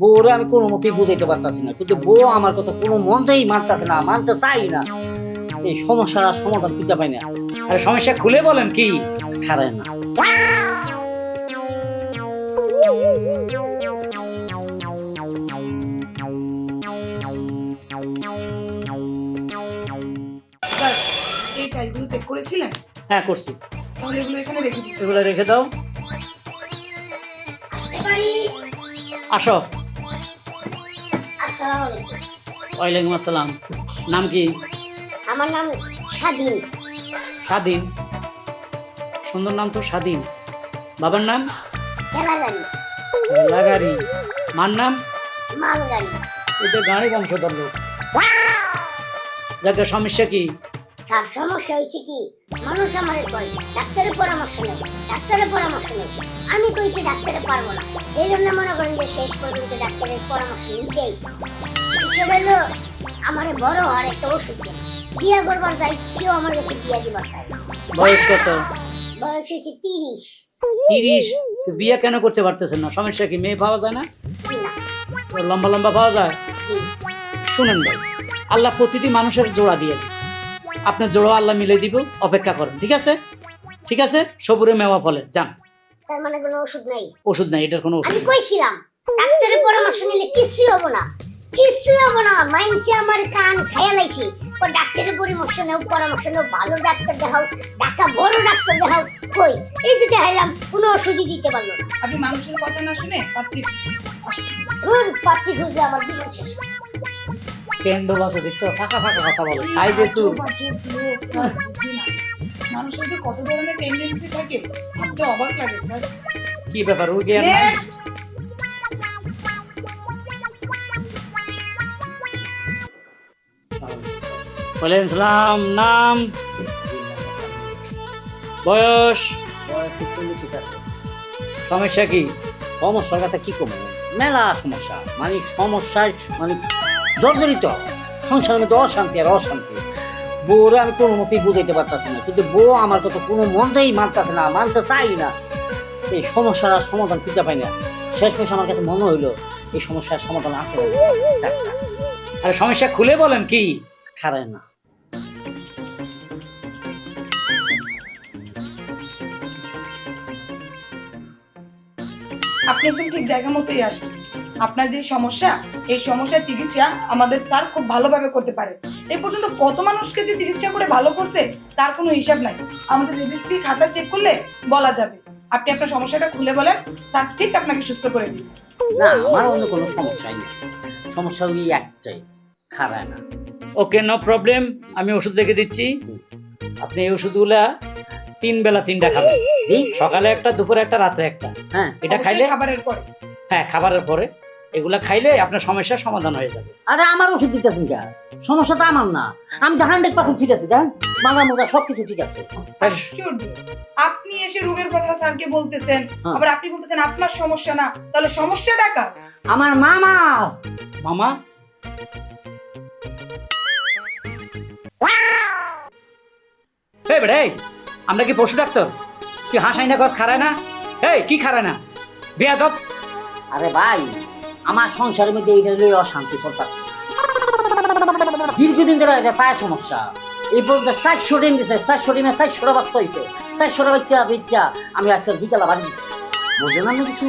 বউরে আমি কোনো মতেই বুঝাইতে পারতাছি না কিন্তু বউ আমার কথা কোনো মনতেই মানতেছে না মানতে চাই না। এই সমস্যার আর সমাধান খুঁজে পাই না। আরে সমস্যা খুলে বলেন কি? খারায় না। এই ফাইলগুলো চেক করেছিলেন? হ্যাঁ করছি। তাহলে এগুলো এখানে রেখে এগুলো রেখে দাও। আসো। ওয়ালাইকুম আসসালাম। নাম কি? আমার নাম স্বাধীন। স্বাধীন। সুন্দর নাম তো স্বাধীন। বাবার নাম? লাগারি মার নাম? মালগাড়ি। এটা গাড়ি বংশধর লোক। যাকে সমস্যা কি? সমস্যা হয়েছে কি? মানুষ আমার কয় ডাক্তারের পরামর্শ নেই ডাক্তারের পরামর্শ নেই আমি কই কি ডাক্তারে পারব না। এই জন্য মনে করেন যে শেষ পর্যন্ত ডাক্তারের পরামর্শ নিতে হলো আমার বড় আর একটা ওষুধ বিয়া করবার দায়িত্ব আমার কাছে বিয়া দিবার চাই বয়স কত? বয়স হয়েছে তিরিশ। তিরিশ? তো বিয়ে কেন করতে পারতেছেন না? সমস্যা কি মেয়ে পাওয়া যায় না? লম্বা লম্বা পাওয়া যায়? শুনেন ভাই আল্লাহ প্রতিটি মানুষের জোড়া দিয়ে দিছে আপনার জোড়া আল্লাহ মিলে দিব অপেক্ষা করেন ঠিক আছে? ঠিক আছে? সবুরে মেওয়া ফলে যান। তার মানে কোনো ওষুধ নেই। ওষুধ নাই এটার কোনো ওষুধ আমি কইছিলাম ডাক্তারের পরামর্শ নিলে কিছুই হব না। কিছুই হব না মাইনছে আমার কান খাইয়া লাইছি। ও ডাক্তারের পরামর্শ নেও পরামর্শ নেও ভালো ডাক্তার দেখাও ডাকা বড় ডাক্তার দেখাও কই? এই যে দেখাইলাম কোনো ওষুধই দিতে পারল না। আপনি মানুষের কথা না শুনে পাত্রী। রুন পাত্রী খুঁজলে আমার জীবন শেষ। কেন্দ্র বাসে দেখছ? ফাঁকা ফাঁকা কথা বলে। সাইজে তো। মানুষের যে কত ধরনের টেন্ডেন্সি থাকে ভাবতে অবাক লাগে স্যার। কি ব্যাপার নাই? ওয়ালাইকুম সালাম নাম। বয়স। সমস্যা কি? সমস্যার কথা কি কমে মেলা সমস্যা। মানে সমস্যায় মানে জর্জরিত। সংসারের মধ্যে অশান্তি আর অশান্তি। বউরে আমি কোনো মতেই বুঝাইতে পারতাছি না, কিন্তু বউ আমার কথা কোনো মনতেই মানতেছে না, মানতে চাই না। এই সমস্যার সমাধান খুঁজে পাই না। শেষমেশ আমার কাছে মনে হইল, এই সমস্যার সমাধান ডাক্তার আরে সমস্যা খুলে বলেন কি? খারায় না। আপনি একদম ঠিক জায়গা মতোই আসছেন। আপনার যে সমস্যা এই সমস্যার চিকিৎসা আমাদের স্যার খুব ভালোভাবে করতে পারে। এই পর্যন্ত কত মানুষকে যে চিকিৎসা করে ভালো করছে তার কোনো হিসাব নাই। আমাদের রেজিস্ট্রি খাতা চেক করলে বলা যাবে। আপনি আপনার সমস্যাটা খুলে বলেন স্যার ঠিক আপনাকে সুস্থ করে দিবে। না আমার অন্য কোনো সমস্যাই নেই। সমস্যা ওই একটাই খারায় না। ওকে নো প্রবলেম আমি ওষুধ দেখে দিচ্ছি। আপনি এই ওষুধগুলা তিন বেলা তিনটা খাবেন। সকালে একটা দুপুরে একটা রাত্রে একটা। হ্যাঁ। এটা খাইলে খাবারের পরে। হ্যাঁ খাবারের পরে। এগুলা খাইলে আপনার সমস্যার সমাধান হয়ে যাবে। আরে আমার ওষুধ দিতেছেন কে? সমস্যা তো আমার না। আমি তো হান্ড্রেড পার্সেন্ট ঠিক আছি দেখেন? মাজা মাজা সব কিছু ঠিক আছে। আশ্চর্য। আপনি এসে রোগের কথা স্যারকে বলতেছেন হ্যাঁ। আবার আপনি বলতেছেন আপনার সমস্যা না তাহলে সমস্যাটা কার? আমার মামা! মামা? এই বেড়ে আমরা কি পশু ডাক্তার? তুই হাসাই না গছ খারায় না? এই কি খারায় না? বেয়াদব! আরে ভাই আমার সংসারের মধ্যে এইটা লই অশান্তি চলতেছে দীর্ঘদিন ধরে এটা পায়ের সমস্যা। এই পর্যন্ত চারশো ডিম দিছে, চারশো ডিমে চারশোটা বাচ্চা হয়েছে চারশোটা বাচ্চা বিচ্চা আমি একসাথে বিকালা বাড়ি বুঝলেন আমি কিছু?